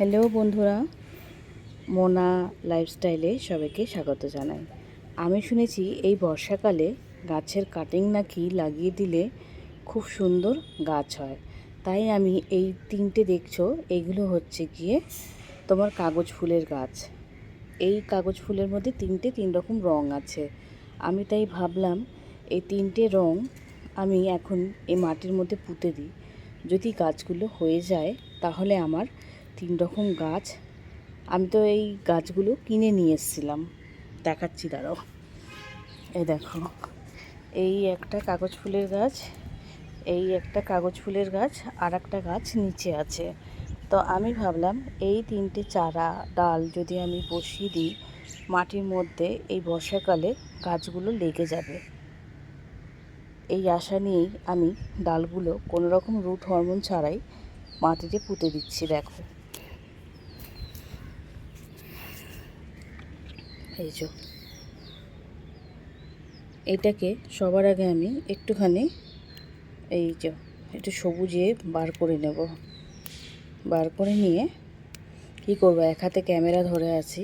Hello বন্ধুরা, মোনা লাইফস্টাইলে সবাইকে স্বাগত জানাই। আমি শুনেছি এই বর্ষাকালে গাছের কাটিং নাকি লাগিয়ে দিলে খুব সুন্দর গাছ হয়। তাই আমি এই তিনটে দেখছ, এগুলো হচ্ছে গিয়ে তোমার কাগজ ফুলের গাছ। এই কাগজ ফুলের মধ্যে তিনটে তিন রকম রং আছে। আমি তাই ভাবলাম, এই তিনটে রং আমি এখন এই মাটির মধ্যে পুঁতে দিই। যদি গাছগুলো হয়ে যায়, তাহলে আমার তিন রকম গাছ। আমি তো এই গাছগুলো কিনে নিয়ে এসেছিলাম। দেখাচ্ছি, দাঁড়াও। এই দেখো, এই একটা কাগজ ফুলের গাছ, এই একটা কাগজ ফুলের গাছ, আর একটা গাছ নিচে আছে। তো আমি ভাবলাম, এই তিনটে চারা, ডাল যদি আমি বসিয়ে দিই, মাটির মধ্যে এই বর্ষাকালে গাছগুলো লেগে যাবে। এই আশা নিয়েই আমি ডালগুলো কোনো রকম রুট হরমোন ছাড়াই মাটিতে পুঁতে দিচ্ছি, দেখো। এই যে এটাকে সবার আগে আমি একটুখানি এই যে একটু সবুজে বার করে নেব। বার করে নিয়ে কি করব? এক হাতে ক্যামেরা ধরে আছি।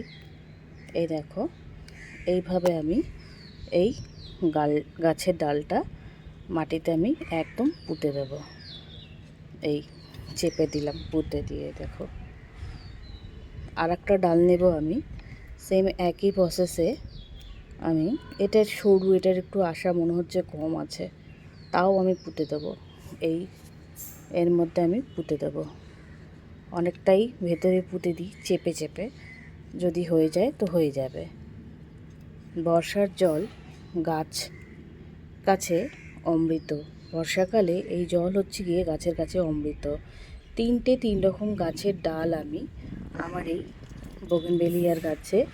এই দেখো, এইভাবে আমি এই গাল, গাছের ডালটা মাটিতে আমি একদম পুঁতে দেব। এই চেপে দিলাম, পুঁতে দিয়ে দেখো। আর একটা ডাল নেব আমি। সেম একই প্রসেসে আমি, এটার সরু, এটার একটু আশা মনে হচ্ছে কম আছে। তাও আমি পুঁতে দেবো। এই, এর মধ্যে আমি পুঁতে দেবো। অনেকটাই ভেতরে পুঁতে দিই, চেপে চেপে। যদি হয়ে যায় তো হয়ে যাবে। বর্ষার জল, গাছ কাছে অমৃত। বর্ষাকালে এই জল হচ্ছে গিয়ে গাছের কাছে অমৃত। তিনটে তিন রকম গাছের ডাল আমি, আমার এই বগনবেলিয়ার গাছে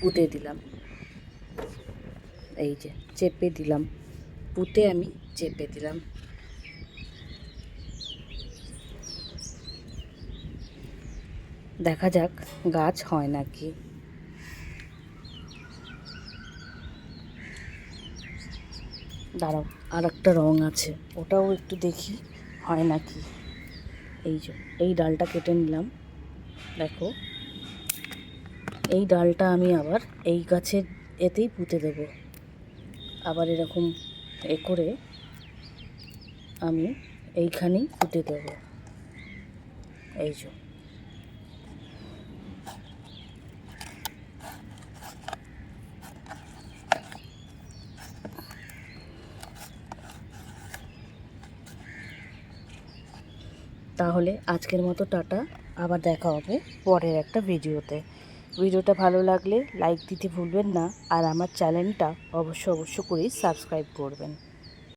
পুঁতে দিলাম। এই যে, চেপে দিলাম। পুঁতে আমি চেপে দিলাম। দেখা যাক, গাছ হয় নাকি। দাঁড়াও আর একটা রং আছে। ওটাও একটু দেখি, হয় নাকি। এই যে, এই ডালটা কেটে নিলাম। দেখো। এই ডালটা আমি আবার এই গাছের এতেই পুঁতে দেব। আবার এরকম এ করে আমি এইখানেই পুঁতে দেব। এই যে। তাহলে আজকের মতো টাটা। আবার দেখা হবে পরের একটা ভিডিওতে। ভিডিওটা ভালো লাগলে লাইক দিতে ভুলবেন না আর আমার চ্যানেলটা অবশ্য অবশ্য করে সাবস্ক্রাইব করবেন।